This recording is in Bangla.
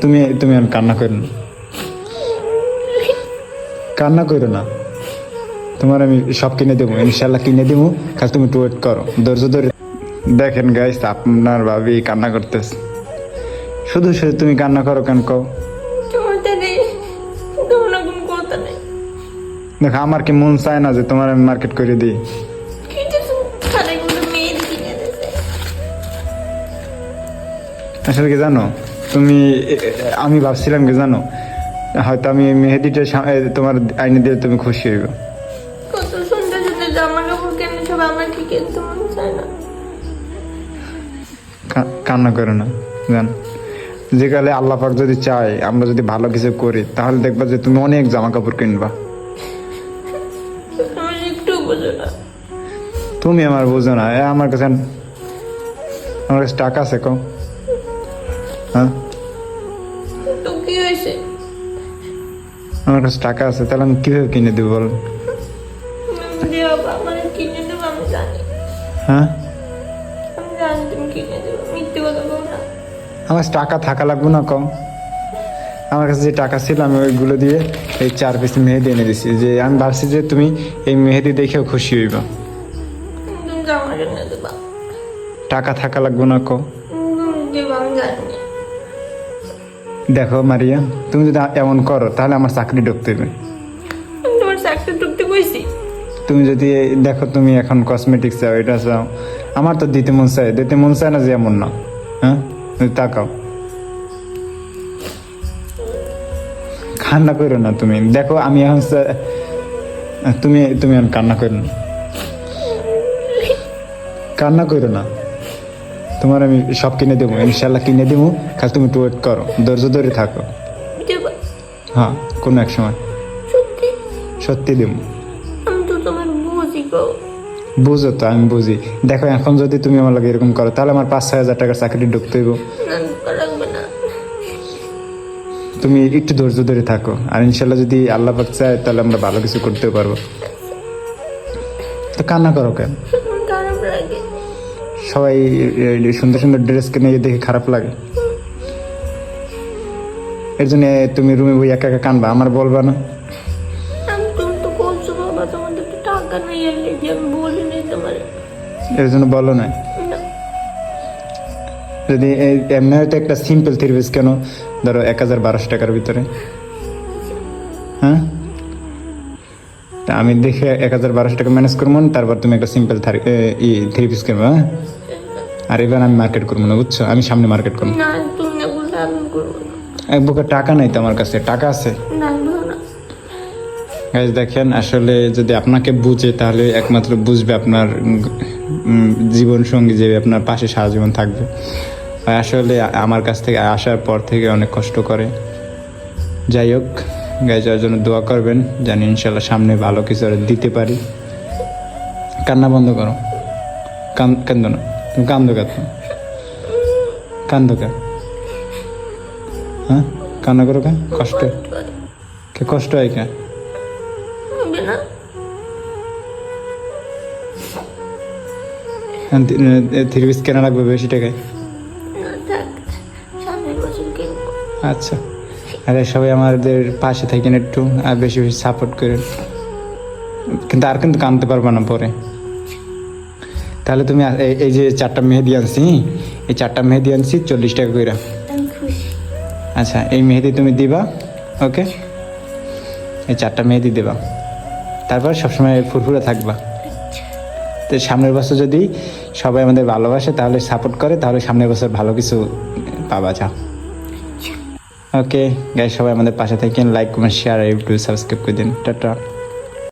তুমি তুমি এখন কান্না করো না। কান্না করো না। তোমার আমি সব কিনে দেবো ইনশাল্লাহ কিনে দেবো। খালি তুমি একটু ওয়েট করো ধৈর্য ধরে। দেখেন গাইস আপনার ভাবি কান্না করতেছে। শুধু শুধু তুমি কান্না করো কেন কও? নেই। দেখো আমার কি মন চায় না যে তোমার আমি মার্কেট করে দিই। আসলে কি জানো? তুমি আমি ভাবছিলাম কি জানো? হয়তো আমি মেহেদিটা তোমার আইনে দিলে তুমি খুশি হইবে। কত সুন্দর সুন্দর জামা কাপড় কেন সব আমার কি কিনতে মন চায় না। কান্না করে না জান। যে কালে আল্লাহ পাক যদি চায় আমরা যদি ভালো কিছু করি তাহলে দেখবা যে তুমি অনেক জামা কাপড় কিনবা। তুমি আমার বুঝো না আমার কাছে আমার কাছে টাকা আছে কম হ্যাঁ? তো কি হয়েছে? আমার কাছে টাকা আছে তাহলে আমি কীভাবে কিনে দেবো বল? হ্যাঁ? আমার টাকা থাকা লাগবে না কম। আমার কাছে যে টাকা ছিল আমি ওইগুলো দিয়ে এই চার পিস মেহেদি এনে দিছি। যে আমি ভাবছি যে তুমি এই মেহেদি দেখেও খুশি হইবা। টাকা থাকা লাগবে না কম। দেখো মারিয়া তুমি যদি এমন করো তাহলে আমার চাকরি ঢুকতে হবে তোমার চাকরি ঢুকতে কইছি তুমি যদি দেখো তুমি এখন কসমেটিক্স চাও এটা চাও। আমার তো দিতে মন চায় দিতে মন চায় না যে এমন না। হ্যাঁ? তাকাও। কান্না করো না তুমি। দেখো আমি এখন তুমি তুমি এখন কান্না করো না। কান্না করো না। তোমার আমি সব কিনে দেবো ইনশাল্লাহ কিনে দেবো। খালি তুমি একটু ওয়েট করো ধৈর্য ধরে থাকো। হ্যাঁ কোনো এক সময়। সত্যি? দেবো। বুঝি তো আমি বুঝি। দেখো এখন যদি তুমি আমার লাগে এরকম করো তাহলে আমার পাঁচ ছয় হাজার টাকার চাকরি ঢুকতে হইব। তুমি একটু ধৈর্য ধরে থাকো আর ইনশাল্লাহ যদি আল্লাহ পাক চায় তাহলে আমরা ভালো কিছু করতে পারব। তো কান্না করো কেন? খারাপ লাগে। সবাই সুন্দর সুন্দর ড্রেস কিনে দেখে খারাপ লাগে। এর জন্য তুমি রুমে বই একা একা কানবা আমার বলবা না। এর জন্য বলো না। যদি এমনি হয়তো একটা সিম্পল থ্রি পিস কেন ধরো এক হাজার বারোশো টাকার ভিতরে। আমি দেখে এক হাজার বারোশো টাকা ম্যানেজ করব তারপর তুমি একটা সিম্পল থ্রি পিস কিনবো হ্যাঁ? আর এবার আমি মার্কেট করব না বুঝছ? আমি সামনে মার্কেট করব। এক বুকে টাকা নাই তো আমার কাছে টাকা আছে? গাইজ দেখেন আসলে যদি আপনাকে বুঝে তাহলে একমাত্র বুঝবে আপনার জীবন সঙ্গী যে আপনার পাশে সারা জীবন থাকবে। আসলে আমার কাছ থেকে আসার পর থেকে অনেক কষ্ট করে। যাই হোক গাইজ ওর জন্য দোয়া করবেন জানি ইনশাল্লাহ সামনে ভালো কিছু দিতে পারি। কান্না বন্ধ করো। কান কান্দো না। তুমি কান্দো কেন? কান্দো কেন? হ্যাঁ? কান্না করো কেন? কষ্ট? কে কষ্ট হয় কেন? থ্রি পিস কেনা লাগবে বেশি টাকায়। আচ্ছা। আরে সবাই আমাদের পাশে থাকেন একটু আর বেশি বেশি সাপোর্ট করেন। কিন্তু আর কিন্তু কানতে পারবে না পরে। তাহলে তুমি এই- যে চারটা মেহেদি আনছি এই চারটা মেহেদি আনছি চল্লিশ টাকা করে আচ্ছা এই মেহেদি তুমি দিবা ওকে? এই চারটা মেহেদি দিবা। তারপর সবসময় ফুরফুরে থাকবা। তো সামনের বছর যদি সবাই আমাদের ভালোবাসে তাহলে সাপোর্ট করে তাহলে সামনের বছর ভালো কিছু পাবা যা। ওকে গাই সবাই আমাদের পাশে থাকেন লাইক কমেন্ট শেয়ার আর ইউটিউব সাবস্ক্রাইব করে দিন। টাটা।